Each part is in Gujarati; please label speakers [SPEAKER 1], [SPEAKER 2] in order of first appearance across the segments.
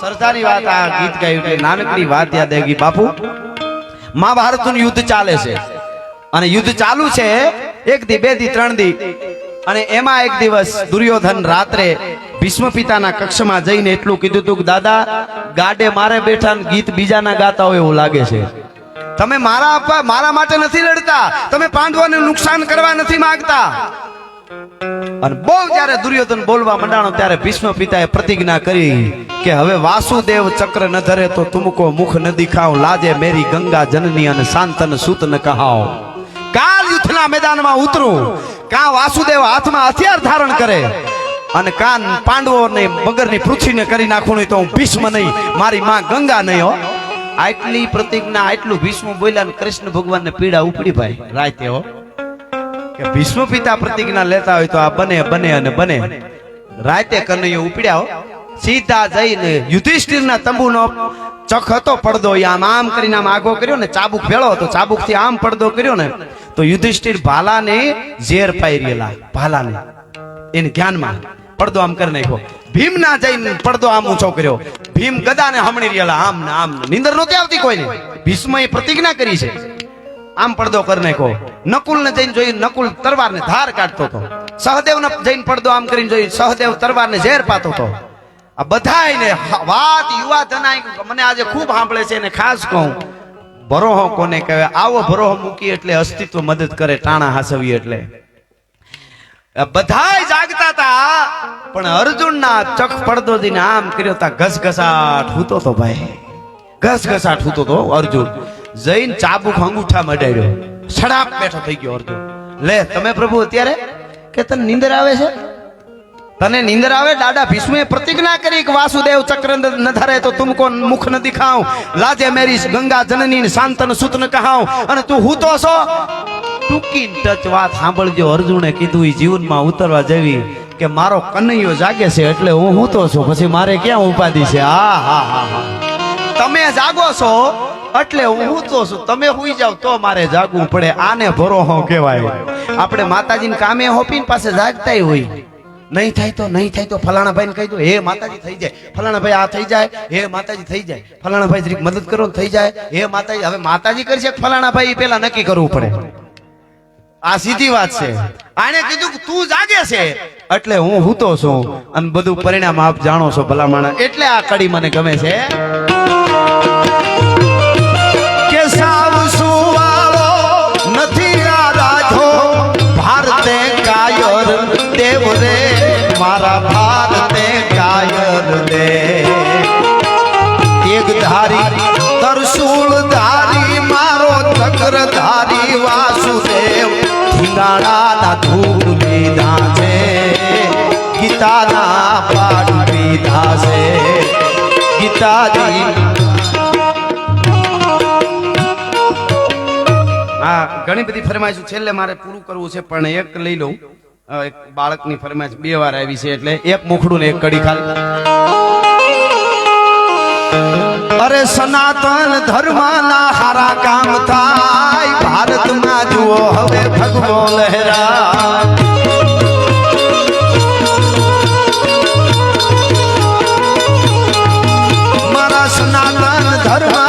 [SPEAKER 1] સરદારની વાત આ ગીત ગાયું એટલે નાનકડી વાત યાદ આવી બાપુ, મહાભારતનું યુદ્ધ ચાલે છે. અને યુદ્ધ ચાલુ છે એક દી, બે દી, ત્રણ દી. અને એમાં એક દિવસ દુર્યોધન રાત્રે ભીષ્મ પિતાના કક્ષમાં જઈને એટલું કીધું તું કે, દાદા, ગાડે મારે બેઠા ગીત બીજાના ગાતા હોય એવું લાગે છે. તમે મારા મારા માટે નથી લડતા. તમે પાંડવોને નુકસાન કરવા નથી માંગતા. અને બહુ જ્યારે દુર્યોધન બોલવા મંડાણો, ત્યારે ભીષ્મ પિતાએ પ્રતિજ્ઞા કરી કે હવે વાસુદેવ ચક્ર ન ધરે તો તુમકો મુખ ન દિખાવ, લાજે મેરી ગંગા જનની અને શાંતન સૂત ન કહાવ. કાલ યુથના મેદાનમાં ઉતરું, કા વાસુદેવ હાથમાં હથિયાર ધારણ કરે અને કાન પાંડવો ને મગરની મગરની પૃથ્વીને કરી નાખું તો હું ભીષ્મ નહીં, મારી માં ગંગા નહીં હો. આટલી પ્રતિજ્ઞા, આટલું ભીષ્મ બોલ્યા કૃષ્ણ ભગવાનને પીડા ઉપડી ભાઈ. રાતે હો. કે ભીષ્મ પિતા પ્રતિજ્ઞા લેતા હોય તો આ બને બને અને બને. રાતે કનૈયો ઉપડ્યા સીધા જઈને યુધિષ્ઠિરના તંબુનો ચખ હતો પડદો આમ આમ કરીને આમ આગો કર્યો ને, ચાબુક ભેળો હતો, ચાબુકથી આમ પડદો કર્યો ને, તો યુધિષ્ઠિર ભાલાને ઝેર પાઈ રહેલા, ભાલાને. એને ધ્યાનમાં પડદો આમ કરી નાખ્યો. ભીમ ના જઈને પડદો આમ ઊંચો કર્યો. ભીમ ગદાને હમણી રહેલા, આમ ને આમ નિંદર નહોતી આવતી કોઈને? ભીષ્મએ પ્રતિજ્ઞા કરી છે. આમ પડદો કરી નાખ્યો. નકુલ ને જઈને જોઈ નકુલ તરવાર ને ધાર કાઢતો હતો. સહદેવ ને જઈને પડદો આમ કરીને જોઈ સહદેવ તરવાર ને ઝેર પાતો હતો. આ હ- વાત યુવા ધનાઈ મને આજે ખૂબ સાંભળે છે અને ખાસ કહું, ભરોહો કોને કહેવાય? આવો ભરોહો મૂકી એટલે અસ્તિત્વ મદદ કરે, ટાણા હાસવી એટલે. બધા જાગતા હતા, પણ અર્જુનના ચક પડદો દઈને આમ કર્યો તા ઘસઘસાટ હૂતો તો ભાઈ. ઘસઘસાટ હૂતો તો અર્જુન. જઈને ચાબુક અંગૂઠા મડાડ્યો સડાપ બેઠો થઈ ગયો અર્જુન લે, તમે પ્રભુ અત્યારે કે તને નીંદર આવે છે? તને નીંદર આવે? દાદા ભીષ્મે પ્રતિજ્ઞા કરી કે વાસુદેવ ચક્ર ન ધરે તો તુમકો મુખ ન દિખાવ લાજે મેરી ગંગા જનની શાંતન સુત ન કહાવ અને તું હૂતો છો? ટૂંકી ટચ વાત સાંભળજો. અર્જુને કીધું એ જીવનમાં ઉતરવા જેવી કે મારો કનૈયો જાગે છે એટલે હું હૂતો છું. પછી મારે ક્યાં ઉપાધિ છે? આ, હા હા હા. તમે જાગો છો, એટલે હું ઊંચો છું. તમે હુઈ જાવ તો મારે જાગવું પડે. આને ભરોહો કહેવાય. આપણે માતાજીને કામે હોપી પાસે જાગતા હોય. નહીં થાય તો, નહીં થાય તો ફલાણા ભાઈને કહી દો, હે, માતાજી, થઈ જાય. ફલાણા ભાઈ, આ થઈ જાય. હે, માતાજી, થઈ જાય. ફલાણા ભાઈ જરીક મદદ કરો થઈ જાય. હે, માતાજી, હવે માતાજી કરશે ફલાણા ભાઈ પેલા નક્કી કરવું પડે. આ સીધી વાત છે. આને કીધું કે તું જાગે છે, એટલે હું હૂતો છું. અને બધું પરિણામ આપ જાણો છો ભલામણ એટલે આ કડી મને ગમે છે. મારા ભારતે કાયર દે. એક ધારી તરસૂળ ધારી, મારો ચક્ર ધારી વાસુદેવ. ધીંગાણાના ધૂપ લીધા છે, ગીતાના પાઠ પીધા છે. ગીતાજી. હા, ઘણી બધી ફરમાઈશું છેલ્લે મારે પૂરું કરવું છે, પણ એક લઈ લઉં. એક બાળકની ફરમાઈશ બે વાર આવી છે એટલે એક મુખડું ને એક કડી ખાલી અરે સનાતન ધર્મના હારા કામ થાય ભારતમાં જુઓ હવે ભગવો લહેરા મારા સનાતન ધર્મના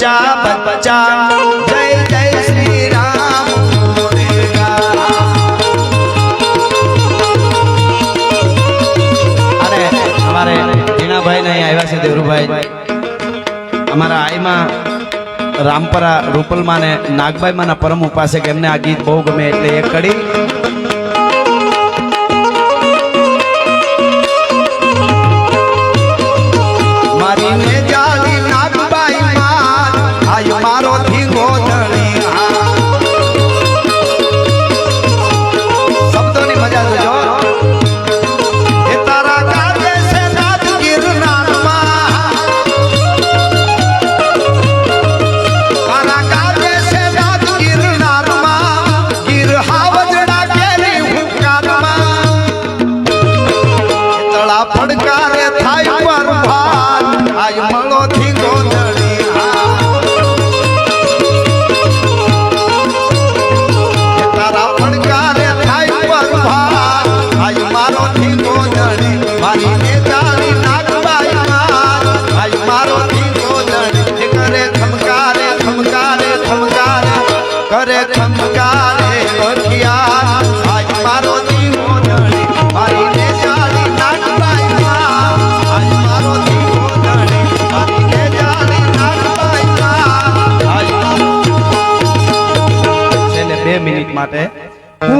[SPEAKER 1] બચ્ચા બચ્ચા જય જય શ્રી રામ. અને અમારે જીણાભાઈ ને આવ્યા છે, દેવરુભાઈ અમારા આઈમાં રામપરા રૂપલમાં ને નાગભાઈ માના પરમ ઉપાસક, એમને આ ગીત બહુ ગમે એટલે એ કડી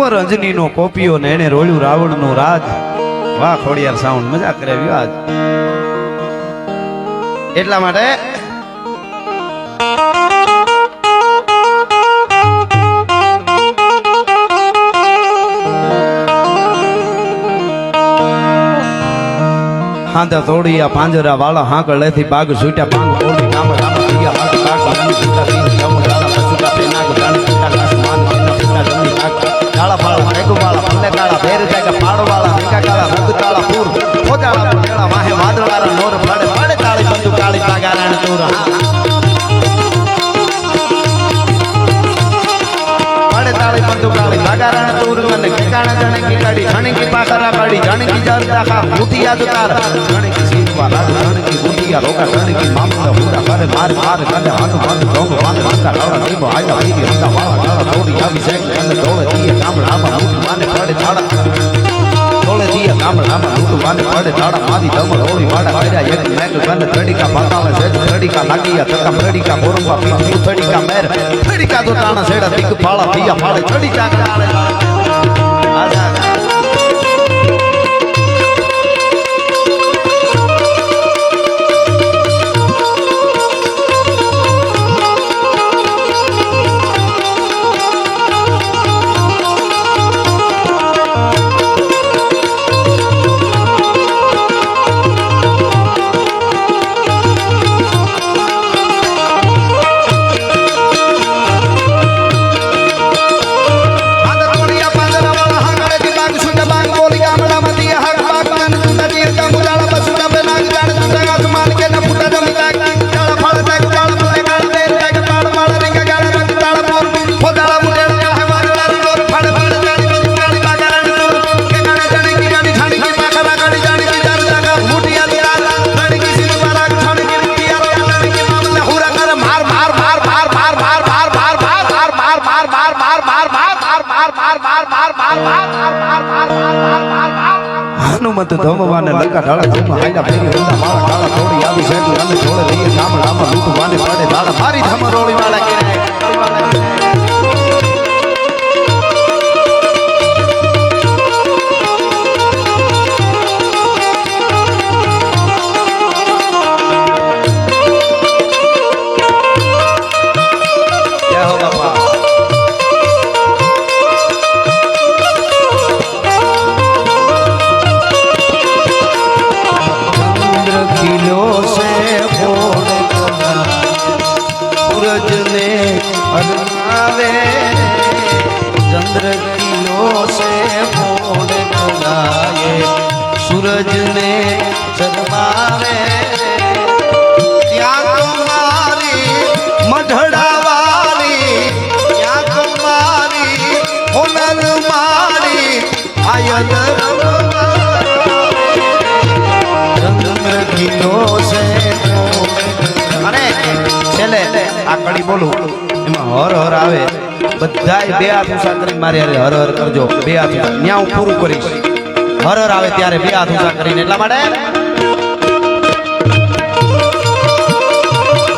[SPEAKER 1] કુંવર અંજનીનો કોપીઓ ને એને રોળ્યું રાવણનું રાજ વાહ ખોડિયાર સાઉન્ડ મજા કરે આજ એટલા માટે હાંધા તોડિયા પાંજરા વાળા હાંકળ લેથી બાગ છૂટ્યા પાંગ તોડી નામ રામ દિયા બાગ બાગ કાળા પાળા મેઘ વાળા ભલે કાળા ભેર જાય પાડ વાળા મીકા કાળા મુખ તાળા પૂર ખોજાળા વાહે વાદળારા નોર પડે પડે તાળી, બંધુ, કાળી તાગારાણ દૂર હા કાળી મંદુ કાળી બાગારાણ તૂર અને કિકાણા જાણકી કાળી જાણકી પાકરા કાળી જાણકી જાણતા ખા મૂઠી યાદ તાર. જાણકી સીતવા લાલ જાણકી મૂઠિયા રોકા જાણકી મામતા હુડા કરે માર માર કાંડા હાથ બંધ ઢોંગ વાંધ વાંધા લાવડા દેવો આયા આવી હંતા વાળા લાવડા દોડી આવી સેક અને દોડે, તીએ કામળા આમાં મૂઠ માને પડે છાડા તોળે દીએ કામળ આમાં મુઠ માને પડે થાડા મારી દમણ ઓળી વાડા કર્યા એક મેક ગન તડીકા પાતાળે સેજ તડીકા લાગીયા તકા તડીકા મોરંબા પીઠી તડીકા મેર. તડીકા તાણા સેડા દીક ફાળા પિયા ફાળે તડીકા કાળે મત ધમવાને લંકા ઢાળા ધમ હાઈડા ભેગી રંડા મારા ઢાળા થોડી આવી શેઠ રામે છોડે રહીએ રામ રામ લૂટ વાને પાડે ઢાળા મારી ધમ રોળી વાળા કે ચંદ્ર કિલો છે અને છેલ્લે પાડી બોલું એમાં હર હર આવે બધાય બે હાથ ઊંચા કરીને મારી હારે હર હર કરજો બે હાથ ઊંચા. ન્યા હું પૂરું કરીશ હર હર આવે ત્યારે બે હાથ ઊંચા કરીને એટલા માટે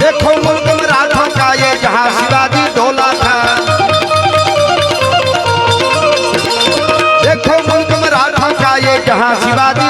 [SPEAKER 1] देखो मुल्क में राठौर का ये जहां शिवाजी डोला था देखो मुल्क में राठौर का ये जहां शिवाजी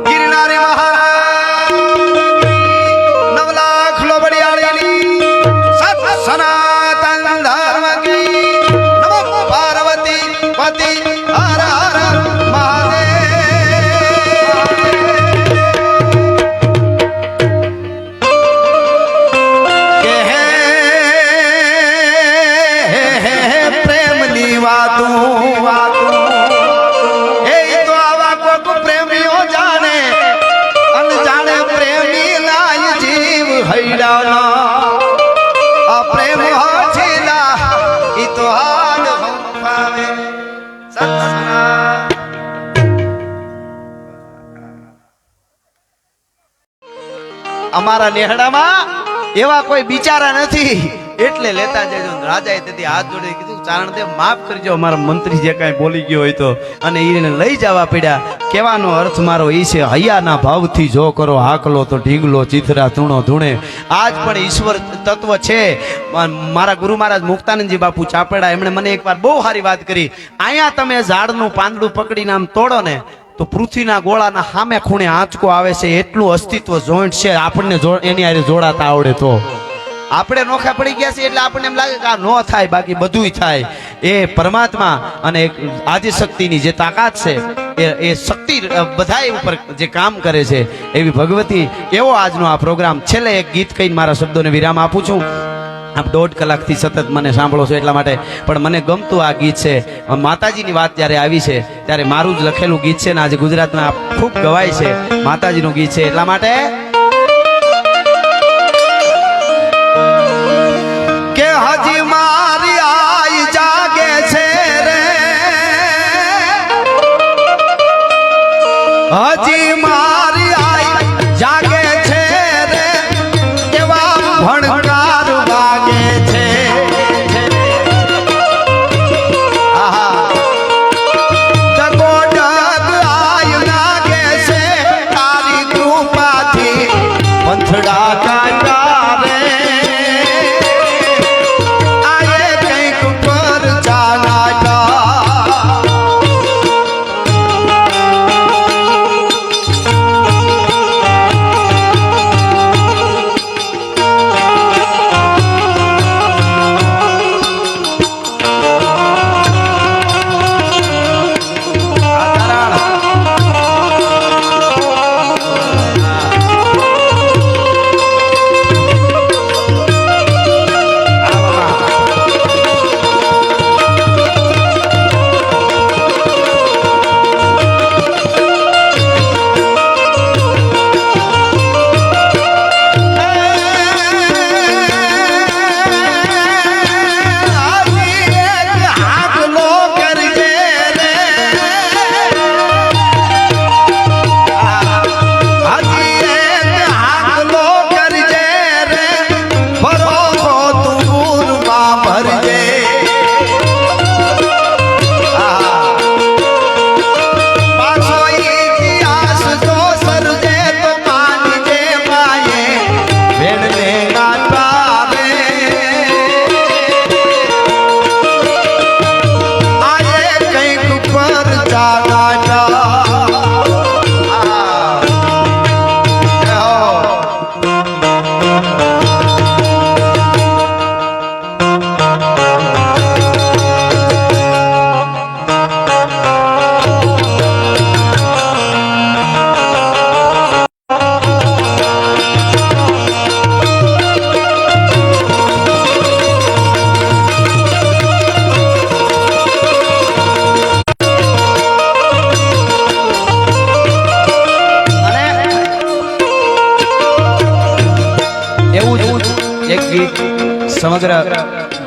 [SPEAKER 1] અમારા નેહડામાં એવા કોઈ બિચારા નથી. એટલે લેતા જજો રાજાએ તેથી હાથ જોડે કીધું ચારણ દેવ માફ કરજો મારા મંત્રી જે કાંઈ બોલી ગયો હોય તો. અને એને લઈ જવા પડ્યા. કહેવાનો અર્થ મારો એ છે, હૈયાના ભાવથી જો કરો હાકલો તો ઢીંગલો, ચિથરા, ધૂણો, ધૂણે. આજ પણ ઈશ્વર તત્વ છે. મારા ગુરુ મહારાજ મુક્તાનંદજી બાપુ ચાપેડા, એમણે મને એકવાર બહુ સારી વાત કરી. અહીંયા તમે ઝાડનું પાંદડું પકડીને આમ તોડો ને, તો પૃથ્વીના ગોળાના સામે ખૂણે આંચકો આવે છે, એટલું અસ્તિત્વ જોઈન્ટ છે, આપણને એની હારે જોડાતા આવડે તો. આપણે નોખા પડી ગયા છીએ એટલે આપણને એમ લાગે કે આ નો થાય, બાકી બધુંય થાય. એ પરમાત્મા અને આદિ શક્તિની જે તાકાત છે, એ એ શક્તિ બધા ઉપર જે કામ કરે છે, એવી ભગવતી, એવો આજનો આ પ્રોગ્રામ છેલ્લે એક ગીત કહીને મારા શબ્દોને વિરામ આપું છું. આપ દોઢ કલાકથી સતત મને સાંભળો છો એટલા માટે, પણ મને ગમતું આ ગીત છે. માતાજીની વાત જ્યારે આવી છે, ત્યારે મારું જ લખેલું ગીત છે ને આજે ગુજરાતમાં ખૂબ ગવાય છે માતાજીનું ગીત છે એટલા માટે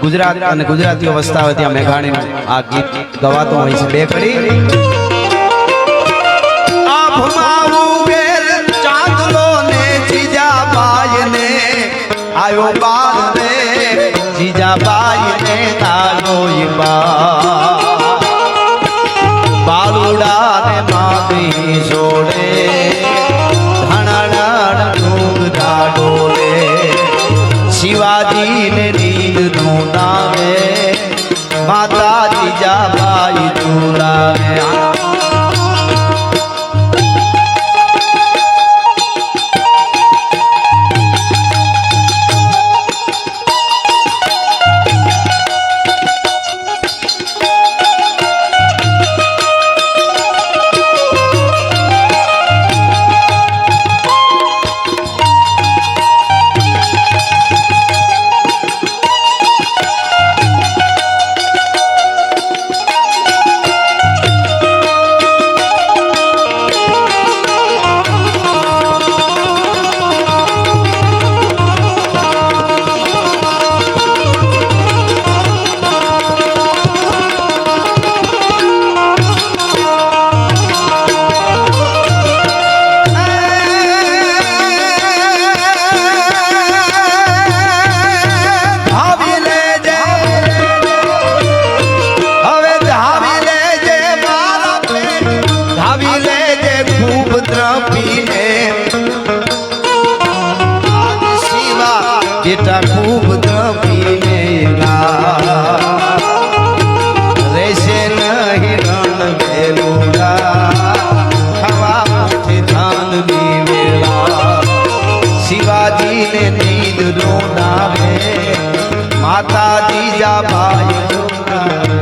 [SPEAKER 1] ગુજરાત અને ગુજરાતીઓ વસતા હોય ત્યાં મેઘાણીનું આ ગીત ગવાતું હોય છે. બે કરી આવ્યો બાલ રે. જીજાબાઈ ને તારો બાલુડા ને માગી જોડે ધણણ ડુંગ ડાડોલે શિવા નું નામે માતા જીજાબાઈ તું લાવે ભતીજા ભાઈ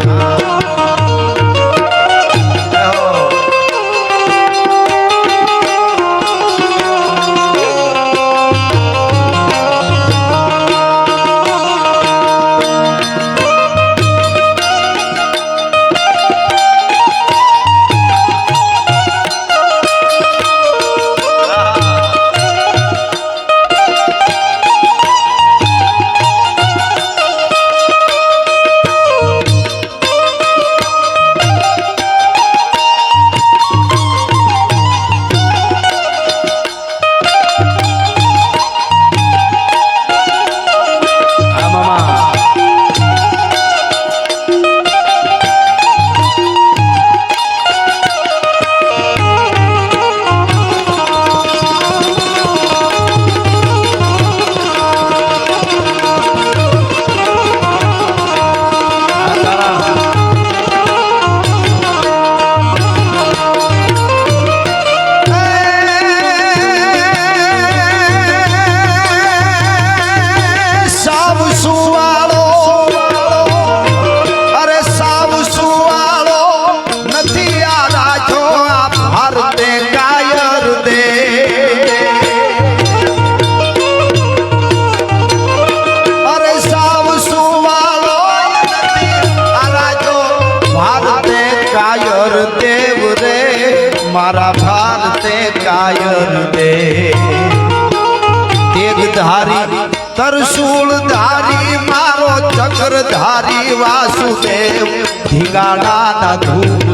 [SPEAKER 1] ગાડા ધૂમ